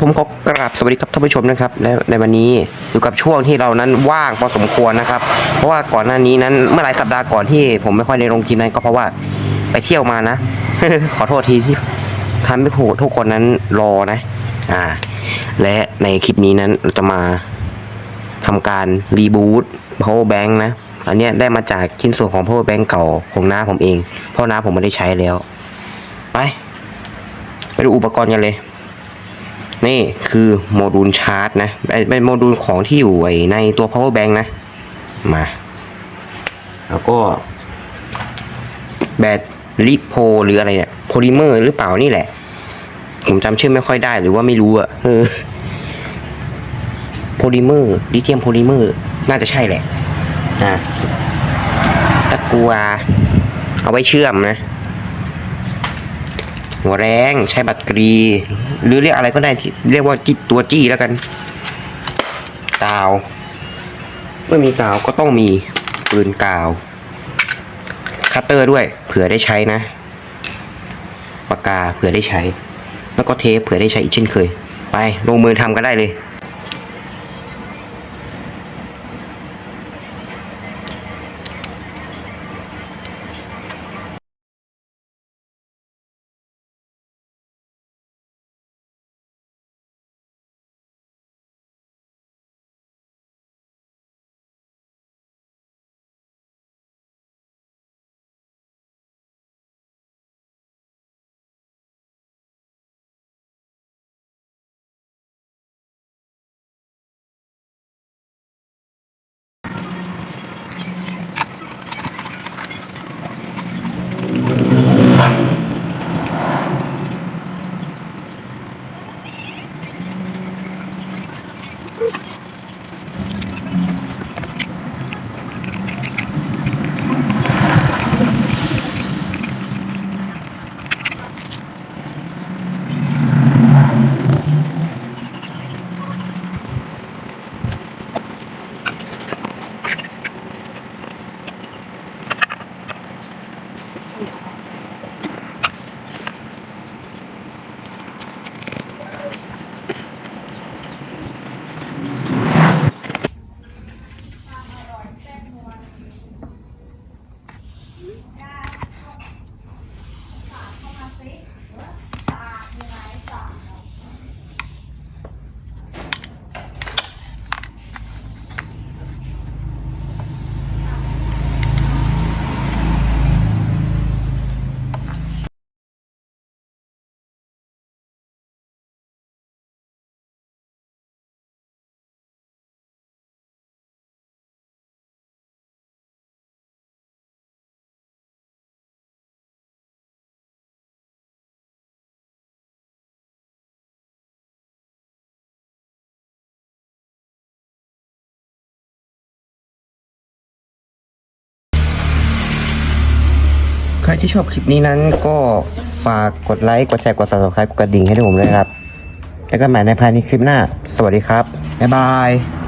ผมขอกราบสวัสดีครับท่านผู้ชมนะครับในในวันนี้อยู่กับช่วงที่เรานั้นว่างพอสมควรนะครับ เพราะว่าก่อนหน้านี้นั้นเมื่อหลายสัปดาห์ก่อนที่ผมไม่ค่อยได้ลงคลิปนั้นก็เพราะว่าไปเที่ยวมานะ ขอโทษทีที่ทำให้ทุกคนนั้นรอนะ อ่า และในคลิปนี้นั้นเราจะมาทำการรีบูต power bank นะ อันนี้ได้มาจากชิ้นส่วนของ power bank เก่าของน้าผมเอง เพราะน้าผมไม่ได้ใช้แล้ว ไป ไปดูอุปกรณ์กันเลย นี่คือโมดูลชาร์จนะเป็นเป็นโมดูลของที่อยู่ไว้ในตัว power bank นะ มา แล้วก็ แบตลิโพหรืออะไรเนี่ยโพลิเมอร์หรือเปล่านี่แหละ ผมจำชื่อไม่ค่อยได้หรือว่าไม่รู้อะเออโพลิเมอร์ลิเธียมโพลิเมอร์น่าจะใช่แหละอ่าตะกัวเอาไว้เชื่อมนะ หัวแรงใช้บัตรกรี หรือเรียกอะไรก็ได้ที่เรียกว่าจิตตัวจี้แล้วกันกาวเมื่อมีกาวก็ต้องมีปืนกาว คัตเตอร์ด้วยเผื่อได้ใช้นะปากกาเผื่อได้ใช้ แล้วก็เทปเผื่อได้ใช้อีกเช่นเคย ไปลงมือทำก็ได้เลย ครที่ชอบคลิปนี้นั้นก็ฝากกดไลค์ กดแชร์ กด subscribe กดกระดิ่งให้ด้วยผมด้วยครับ แล้วก็ใหม่ในภายในคลิปหน้า สวัสดีครับ บ๊ายบาย